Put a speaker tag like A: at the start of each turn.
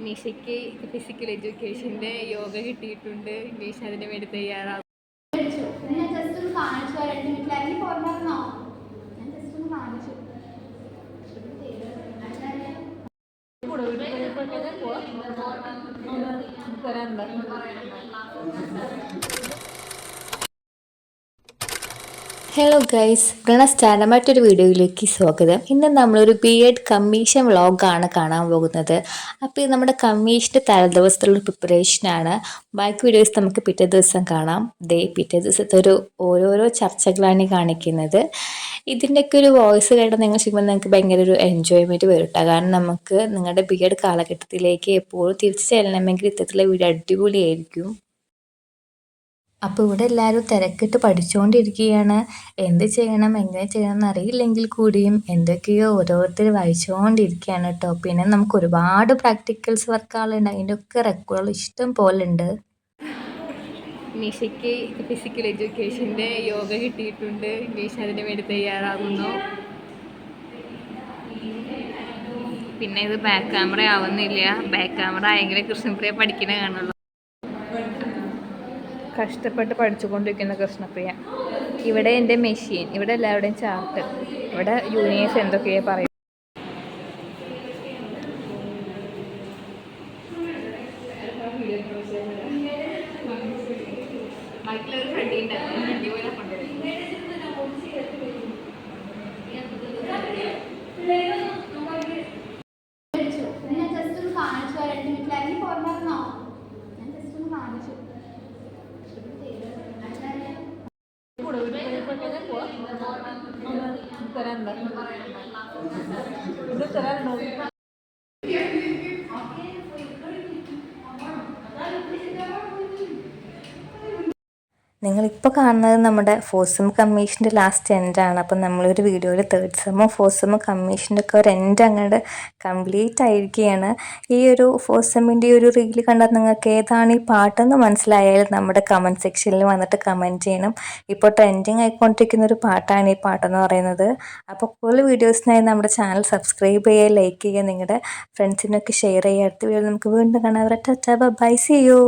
A: നിഷയ്ക്ക് physical എഡ്യൂക്കേഷന്റെ yoga കിട്ടിയിട്ടുണ്ട് നിഷ അതിന് വേണ്ടി തയ്യാറാവും
B: ഞാൻ
C: ഹലോ ഗൈസ് പ്രണസ്റ്റാന മറ്റൊരു വീഡിയോയിലേക്ക് സ്വാഗതം. ഇന്ന് നമ്മളൊരു ബി എഡ് കമ്മീഷൻ വ്ളോഗാണ് കാണാൻ പോകുന്നത്. അപ്പോൾ ഇത് നമ്മുടെ കമ്മീഷന്റെ തലേദിവസത്തിലുള്ള പ്രിപ്പറേഷനാണ് ബാക്കി വീഡിയോസ് നമുക്ക് പിറ്റേ ദിവസം കാണാം. ദേ പിറ്റേ ദിവസത്തെ ഒരു ഓരോരോ ചർച്ചകളാണ് കാണിക്കുന്നത്. ഇതിന്റെയൊക്കെ ഒരു വോയിസ് കേട്ടാൽ നിങ്ങൾ ചെയ്യുമ്പോൾ നിങ്ങൾക്ക് ഭയങ്കര ഒരു എൻജോയ്മെന്റ് വരും കേട്ടോ കാരണം നമുക്ക് നിങ്ങളുടെ ബി എഡ് കാലഘട്ടത്തിലേക്ക് എപ്പോഴും തിരിച്ചു ചെല്ലണമെങ്കിൽ ഇത്തരത്തിലുള്ള വീഡിയോ അടിപൊളിയായിരിക്കും. അപ്പോൾ ഇവിടെ എല്ലാവരും തിരക്കിട്ട് പഠിച്ചുകൊണ്ടിരിക്കുകയാണ് എന്ത് ചെയ്യണം എങ്ങനെ ചെയ്യണം എന്നറിയില്ലെങ്കിൽ കൂടിയും എന്തൊക്കെയോ ഓരോരുത്തർ വായിച്ചുകൊണ്ടിരിക്കുകയാണ് കേട്ടോ. പിന്നെ നമുക്ക് ഒരുപാട് പ്രാക്ടിക്കൽസ് വർക്കുകളുണ്ട് അതിന്റെ ഒക്കെ റെക്കോർഡുകൾ ഇഷ്ടം പോലെ ഉണ്ട്
A: നിഷയ്ക്ക് ഫിസിക്കൽ എഡ്യൂക്കേഷന്റെ യോഗ കിട്ടിയിട്ടുണ്ട്. നിഷ അതിന് വേണ്ടി തയ്യാറാകുന്നു. പിന്നെ ഇത് ബാക്ക് ക്യാമറ ആവുന്നില്ല. ബാക്ക് ക്യാമറ ആയെങ്കിലേ കൃഷ്ണപ്രിയ പഠിക്കണേ കാണുള്ളൂ. കഷ്ടപ്പെട്ട് പഠിച്ചുകൊണ്ടിരിക്കുന്ന കൃഷ്ണപ്രിയ. ഇവിടെ എന്റെ മെഷീൻ ഇവിടെ എല്ലാവരുടെയും ചാർട്ട് ഇവിടെ യൂണിയേഴ്സ് എന്തൊക്കെയാ പറയും
B: ഞാൻ करायला
C: നിങ്ങളിപ്പോൾ കാണുന്നത് നമ്മുടെ ഫോഴ്സം കമ്മീഷന്റെ ലാസ്റ്റ് എൻഡാണ് അപ്പം നമ്മളൊരു വീഡിയോയിൽ തേർഡ് സെമ്മും ഫോർത്ത് സെമ്മും കമ്മീഷന്റെ ഒക്കെ ഒരു എൻഡ് അങ്ങോട്ട് കംപ്ലീറ്റ് ആയിരിക്കുകയാണ് ഈ ഒരു ഫോർത്ത് സെമ്മിന്റെ ഒരു റീൽ കണ്ടാൽ നിങ്ങൾക്ക് ഏതാണ് ഈ പാട്ടെന്ന് മനസ്സിലായാൽ നമ്മുടെ കമന്റ് സെക്ഷനിൽ വന്നിട്ട് കമന്റ് ചെയ്യണം. ഇപ്പോൾ ട്രെൻഡിങ് ആയിക്കൊണ്ടിരിക്കുന്ന ഒരു പാട്ടാണ് ഈ പാട്ടെന്ന് പറയുന്നത്. അപ്പോൾ കൂടുതൽ വീഡിയോസിനായി നമ്മുടെ ചാനൽ സബ്സ്ക്രൈബ് ചെയ്യുക ലൈക്ക് ചെയ്യുക നിങ്ങളുടെ ഫ്രണ്ട്സിനൊക്കെ ഷെയർ ചെയ്യുക. അടുത്ത വീഡിയോ നമുക്ക് വീണ്ടും കാണാം. അവരെ ബൈ സി യു